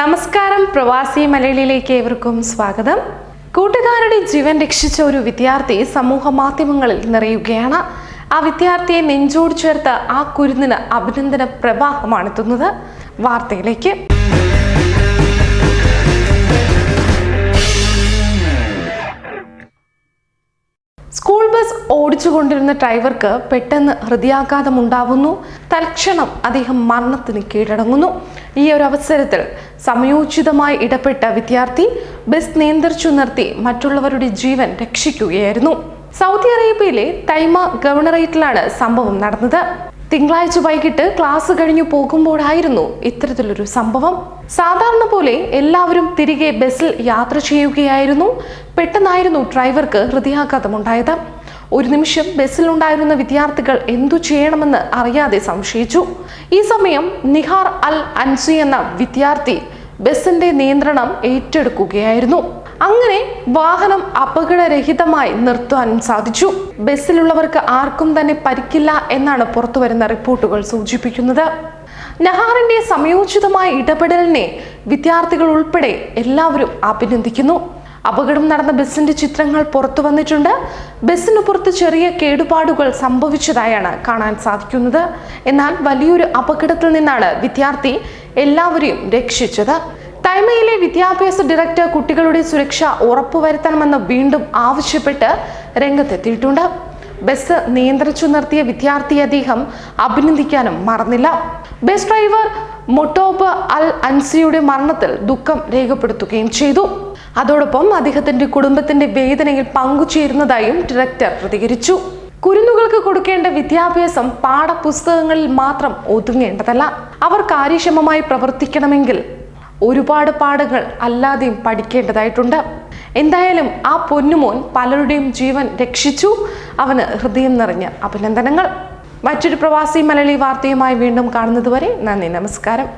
നമസ്കാരം പ്രവാസി മലയാളിയിലേക്ക് ഏവർക്കും സ്വാഗതം. കൂട്ടുകാരുടെ ജീവൻ രക്ഷിച്ച ഒരു വിദ്യാർത്ഥി സമൂഹ മാധ്യമങ്ങളിൽ നിറയുകയാണ്. ആ വിദ്യാർത്ഥിയെ നെഞ്ചോട് ചേർത്ത് ആ കുരുന്നിന് അഭിനന്ദന പ്രവാഹമാണ് പ്രവാഹമാണെത്തുന്നത് വാർത്തയിലേക്ക്. സ്കൂൾ ബസ് ഓടിച്ചുകൊണ്ടിരുന്ന ഡ്രൈവർക്ക് പെട്ടെന്ന് ഹൃദയാഘാതം ഉണ്ടാവുന്നു തൽക്ഷണം അദ്ദേഹം മരണത്തിന് കീഴടങ്ങുന്നു. ഈ ഒരു അവസരത്തിൽ സമയോചിതമായി ഇടപെട്ട വിദ്യാർത്ഥി ബസ് നിയന്ത്രിച്ചു നിർത്തി മറ്റുള്ളവരുടെ ജീവൻ രക്ഷിക്കുകയായിരുന്നു. സൗദി അറേബ്യയിലെ തൈമ ഗവർണറേറ്റിലാണ് സംഭവം നടന്നത്. തിങ്കളാഴ്ച വൈകിട്ട് ക്ലാസ് കഴിഞ്ഞു പോകുമ്പോഴായിരുന്നു ഇത്തരത്തിലൊരു സംഭവം. സാധാരണ പോലെ എല്ലാവരും തിരികെ ബസ്സിൽ യാത്ര ചെയ്യുകയായിരുന്നു. പെട്ടെന്നായിരുന്നു ഡ്രൈവർക്ക് ഹൃദയാഘാതമുണ്ടായത്. ഒരു നിമിഷം ബസ്സിലുണ്ടായിരുന്ന വിദ്യാർത്ഥികൾ എന്തു ചെയ്യണമെന്ന് അറിയാതെ സംശയിച്ചു. ഈ സമയം നിഹാർ അൽ അൻസി എന്ന വിദ്യാർത്ഥി ബസ്സിന്റെ നിയന്ത്രണം ഏറ്റെടുക്കുകയായിരുന്നു. അങ്ങനെ വാഹനം അപകടരഹിതമായി നിർത്തുവാൻ സാധിച്ചു. ബസ്സിലുള്ളവർക്ക് ആർക്കും തന്നെ പരിക്കില്ല എന്നാണ് പുറത്തുവരുന്ന റിപ്പോർട്ടുകൾ സൂചിപ്പിക്കുന്നത്. നഹാറിന്റെ സമയോചിതമായ ഇടപെടലിനെ വിദ്യാർത്ഥികൾ ഉൾപ്പെടെ എല്ലാവരും അഭിനന്ദിക്കുന്നു. അപകടം നടന്ന ബസിന്റെ ചിത്രങ്ങൾ പുറത്തു വന്നിട്ടുണ്ട് ബസ്സിന് പുറത്ത് ചെറിയ കേടുപാടുകൾ സംഭവിച്ചതായാണ് കാണാൻ സാധിക്കുന്നത്. എന്നാൽ വലിയൊരു അപകടത്തിൽ നിന്നാണ് വിദ്യാർത്ഥി എല്ലാവരെയും രക്ഷിച്ചത്. തൈമയിലെ വിദ്യാഭ്യാസ ഡയറക്ടർ കുട്ടികളുടെ സുരക്ഷ ഉറപ്പുവരുത്തണമെന്ന് വീണ്ടും ആവശ്യപ്പെട്ട് രംഗത്തെത്തിയിട്ടുണ്ട്. ബസ് നിയന്ത്രിച്ചു നിർത്തിയ വിദ്യാർത്ഥി അദ്ദേഹം അഭിനന്ദിക്കാനും മറന്നില്ല. ബസ് ഡ്രൈവർ മൊട്ടോബ് അൽ അൻസിയുടെ മരണത്തിൽ ദുഃഖം രേഖപ്പെടുത്തുകയും ചെയ്തു. അതോടൊപ്പം അദ്ദേഹത്തിന്റെ കുടുംബത്തിന്റെ വേദനയിൽ പങ്കുചേരുന്നതായും ഡയറക്ടർ പ്രതികരിച്ചു. കുരുന്നുകൾക്ക് കൊടുക്കേണ്ട വിദ്യാഭ്യാസം പാഠപുസ്തകങ്ങളിൽ മാത്രം ഒതുങ്ങേണ്ടതല്ല. അവർ കാര്യക്ഷമമായി പ്രവർത്തിക്കണമെങ്കിൽ ഒരുപാട് പാഠങ്ങൾ അല്ലാതെയും പഠിക്കേണ്ടതായിട്ടുണ്ട്. എന്തായാലും ആ പൊന്നുമോൻ പലരുടെയും ജീവൻ രക്ഷിച്ചു. അവന് ഹൃദയം നിറഞ്ഞ അഭിനന്ദനങ്ങൾ. മറ്റൊരു പ്രവാസി മലയാളി വാർത്തയുമായി വീണ്ടും കാണുന്നതുവരെ നന്ദി നമസ്കാരം.